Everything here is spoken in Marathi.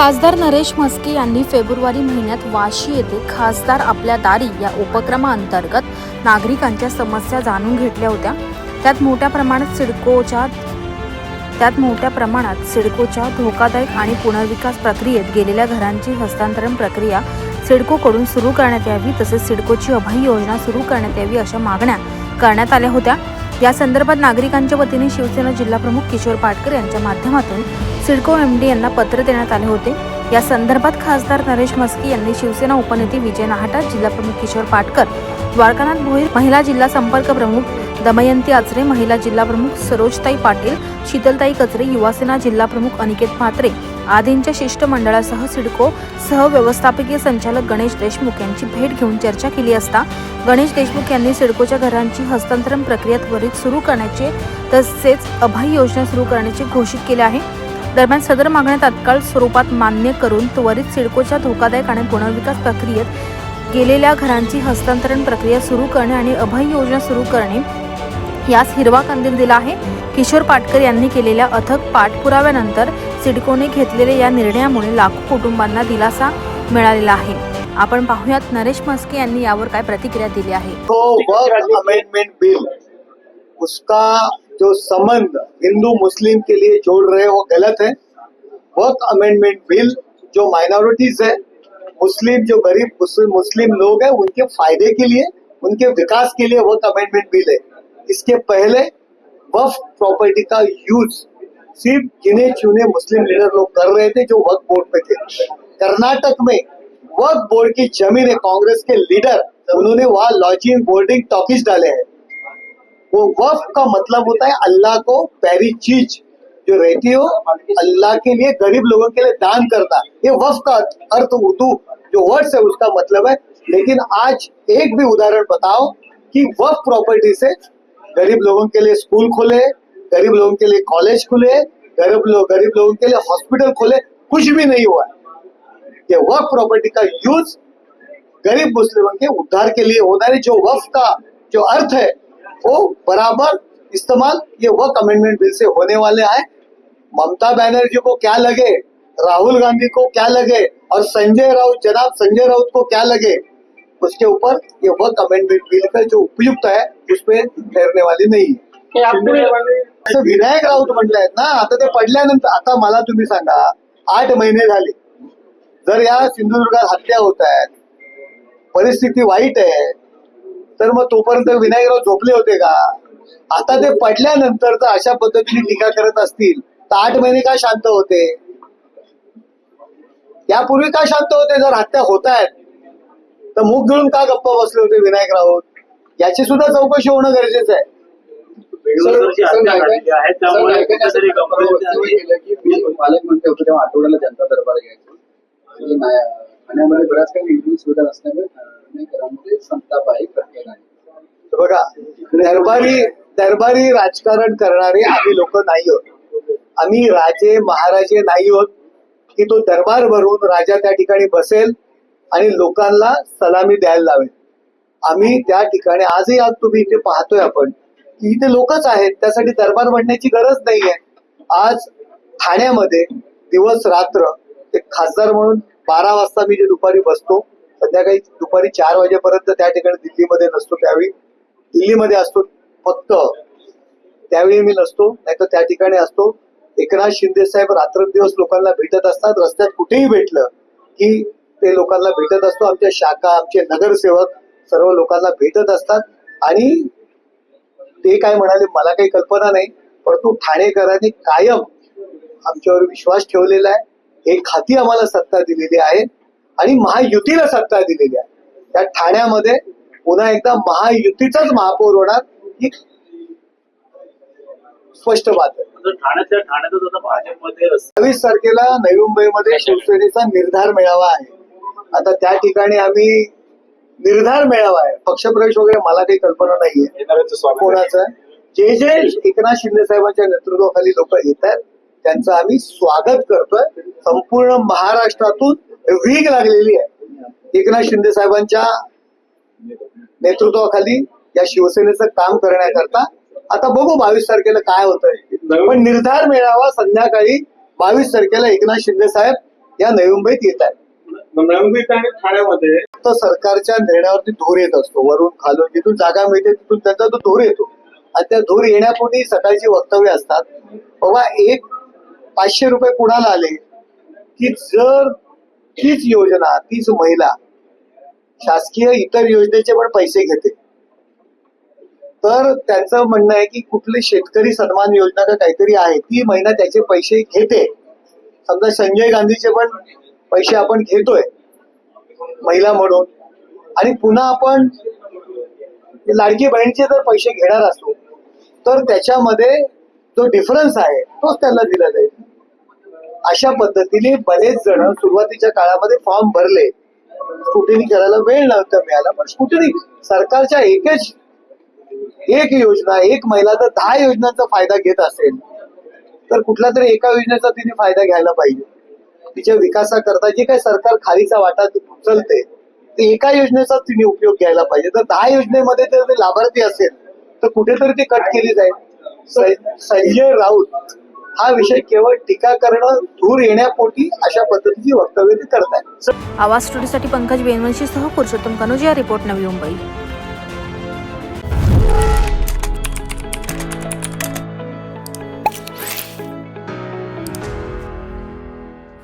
खासदार नरेश म्हस्के यांनी फेब्रुवारी महिन्यात वाशी येथे खासदार आपल्या दारी या उपक्रमाअंतर्गत नागरिकांच्या समस्या जाणून घेतल्या होत्या. त्यात मोठ्या प्रमाणात सिडकोच्या त्यात मोठ्या प्रमाणात सिडकोच्या धोकादायक आणि पुनर्विकास प्रक्रियेत गेलेल्या घरांची हस्तांतरण प्रक्रिया सिडकोकडून सुरू करण्यात यावी तसेच सिडकोची अभय योजना सुरू करण्यात यावी अशा मागण्या करण्यात आल्या होत्या. या संदर्भात नागरिकांच्या वतीने शिवसेना जिल्हाप्रमुख किशोर पाटकर यांच्या माध्यमातून सिडको एमडी यांना पत्र देण्यात आले होते. या संदर्भात खासदार नरेश मस्की यांनी शिवसेना उपनेते विजय नाहटा जिल्हाप्रमुख किशोर पाटकर द्वारकानाथ भोईर महिला जिल्हा संपर्क प्रमुख दमयंती आचरे महिला जिल्हा प्रमुख सरोजताई पाटील शीतलताई कचरे युवासेना जिल्हा प्रमुख अनिकेत म्हात्रे आदींच्या शिष्टमंडळासह सिडको सह व्यवस्थापकीय संचालक गणेश देशमुख यांची भेट घेऊन चर्चा केली असता गणेश देशमुख यांनी सिडकोच्या घरांची हस्तांतरण प्रक्रिया त्वरित सुरू करण्याचे तसेच अभय योजना सुरू करण्याचे घोषित केले आहे. दरम्यान सदर मागण्या तात्काळ स्वरूपात मान्य करून त्वरित सिडकोच्या धोकादायक आणि पुनर्विकास प्रक्रियेत गेलेल्या घरांची हस्तांतरण प्रक्रिया सुरू करणे आणि अभय योजना सुरू करणे यास हिरवा कंदील दिला आहे. किशोर पाटकर यांनी केलेल्या अथक पाठपुराव्यानंतर सिडकोने घेतलेल्या या निर्णयामुळे लाखो कुटुंबांना दिलासा मिळालेला आहे. आपण पाहूयात नरेश मस्के यांनी यावर काय प्रतिक्रिया दिली आहे. तो वर्क अमेंडमेंट बिल उसका जो संबंध हिंदू मुस्लिम के लिए जोड़ रहे वो गलत है। वर्क अमेंडमेंट बिल जो माइनॉरिटीज है मुस्लिम जो गरीब मुस्लिम मुस्लिम लोग हैं उनके फायदे के लिए उनके विकास के लिए वर्क अमेंडमेंट बिल है। इसके पहले वफ प्रॉपर्टी का यूज़ सिर्फ़ गिने चुने मुस्लिम लीडर लोग कर रहे थे जो वक्त बोर्ड पे थे। कर्नाटक में वक्त बोर्ड की ज़मीन है, कांग्रेस के लीडर उन्होंने वहाँ लॉजिंग बोर्डिंग टॉकीज डाले हैं। वो वफ का मतलब होता है अल्लाह को प्यारी चीज़, जो रहती हो, अल्लाह के लिए, गरीब लोगों के लिए दान करना। ये वफ का अर्थ उर्दू, जो वर्ड्स है, उसका मतलब है। लेकिन आज एक भी उदाहरण बताओ कि वफ प्रॉपर्टी से गरीब लोगों के लिए स्कूल खोले, गरीब लोगों के लिए कॉलेज खुले, गरीब लोग गरीब लोगों के लिए हॉस्पिटल खोले, कुछ भी नहीं हुआ ये वफ प्रॉपर्टी का यूज़ गरीब मुस्लिमों के उद्धार के लिए होना है। जो वफ का जो अर्थ है, वो बराबर इस्तेमाल ये वक अमेंडमेंट बिल से होने वाले हैं। ममता बनर्जी को क्या लगे? राहुल गांधी को क्या लगे? और संजय राउत, जनाब संजय राउत को क्या लगे? उसके ऊपर ये वक अमेंडमेंट बिल का जो उपयुक्त है उस पर ठहरने वाली नहीं। है असं विनायक राऊत म्हणतायत ना आता ते पडल्यानंतर आता मला तुम्ही सांगा आठ महिने झाले. जर या सिंधुदुर्गात हत्या होत आहेत परिस्थिती वाईट आहे तर मग तोपर्यंत विनायकराव झोपले होते का? आता ते पडल्यानंतर तर अशा पद्धतीने टीका करत असतील तर आठ महिने का शांत होते? यापूर्वी का शांत होते जर हत्या होत आहेत? तर मुख गिळून का गप्पा बसले होते विनायक राऊत? याची सुद्धा चौकशी होणं गरजेचं आहे. पालकमंत्री होते तेव्हा आठवड्याला जनता दरबार घ्यायचो. ठाण्यामध्ये बऱ्याच काही सुविधा नसल्यामुळे ठाणेकरांमध्ये संताप आहे बघा दरबारी दरबारी राजकारण करणारे आम्ही लोक नाही आहोत. आम्ही राजे महाराजे नाही आहोत. की तो दरबार भरून राजा त्या ठिकाणी बसेल आणि लोकांना सलामी द्यायला लावेल आम्ही त्या ठिकाणी आजही आज तुम्ही इथे पाहतोय आपण की इथे लोकच आहेत त्यासाठी दरबार म्हणण्याची गरज नाहीये. आज ठाण्यामध्ये दिवस रात्र एक खासदार म्हणून बारा वाजता मी जे दुपारी बसतो संध्याकाळी दुपारी चार वाजेपर्यंत त्या ठिकाणी दिल्लीमध्ये नसतो त्यावेळी. दिल्लीमध्ये असतो फक्त त्यावेळी मी नसतो नाहीतर त्या ठिकाणी असतो. एकनाथ शिंदे साहेब रात्रंदिवस लोकांना भेटत असतात रस्त्यात कुठेही भेटलं की ते लोकांना भेटत असतो. आमच्या शाखा आमचे नगरसेवक सर्व लोकांना भेटत असतात. आणि ते काय म्हणाले मला काही कल्पना नाही परंतु ठाणेकरांनी कायम आमच्यावर विश्वास ठेवलेला आहे. एक हाती आम्हाला सत्ता दिलेली आहे आणि महायुतीला सत्ता दिलेली आहे. त्या ठाण्यामध्ये पुन्हा एकदा महायुतीचाच महापौर होणार ही स्पष्ट बात आहे. भाजपमध्ये सव्वीस तारखेला नवी मुंबईमध्ये शिवसेनेचा निर्धार मेळावा आहे. आता त्या ठिकाणी आम्ही निर्धार मेळावा आहे. पक्षप्रवेश वगैरे मला काही कल्पना नाहीये. कोणाचं? जे जे एकनाथ शिंदे साहेबांच्या नेतृत्वाखाली लोक येत आहेत त्यांचं आम्ही स्वागत करतोय. संपूर्ण महाराष्ट्रातून वीग लागलेली आहे. एकनाथ शिंदे साहेबांच्या नेतृत्वाखाली या शिवसेनेचं काम करण्याकरता. आता बघू बावीस तारखेला काय होतंय. पण निर्धार मेळावा संध्याकाळी बावीस तारखेला एकनाथ शिंदे साहेब या नवी मुंबईत येत आहेत. नवी आणि ठाण्यामध्ये फक्त सरकारच्या निर्णयावरती धूर येत असतो. वरून खालून जिथून जागा मिळते तिथून त्यांचा तो धूर येतो. आणि त्या धूर येण्यापूर्वी सकाळची वक्तव्य असतात बाबा एक पाचशे रुपये कुणाला आले? की जर तीच योजना तीच महिला शासकीय इतर योजनेचे पण पैसे घेते तर त्यांचं म्हणणं आहे की कुठली शेतकरी सन्मान योजना का काहीतरी आहे ती महिना त्याचे पैसे घेते. समजा संजय गांधीचे पण पैसे आपण घेतोय महिला म्हणून. आणि पुन्हा आपण लाडकी बहिणीचे जर पैसे घेणार असू तर त्याच्यामध्ये जो डिफरन्स आहे तोच त्यांना दिला जाईल. अशा पद्धतीने बरेच जण सुरुवातीच्या काळामध्ये फॉर्म भरले. स्कुटनी करायला वेळ नव्हता मिळाला पण स्कुटनी सरकारच्या एकच एक योजना एक महिला जर दहा योजनांचा फायदा घेत असेल तर कुठल्या तरी एका योजनेचा तिने फायदा घ्यायला पाहिजे. तिच्या विकासाकरता जे काही सरकार खालीचा वाटा उचलते ते एका योजनेचा तिने उपयोग घ्यायला पाहिजे. तर दहा योजनेमध्ये जर ते लाभार्थी असेल तर कुठेतरी ती कट केली जाईल. संजय राऊत हा विषय केवळ टीका करणं दूर येण्यापोटी अशा पद्धतीची वक्तव्य ते आहेत आवाज स्टुडिओसाठी पंकज बेनवंशीसह पुरुषोत्तम कनोजिया रिपोर्ट नवी मुंबई.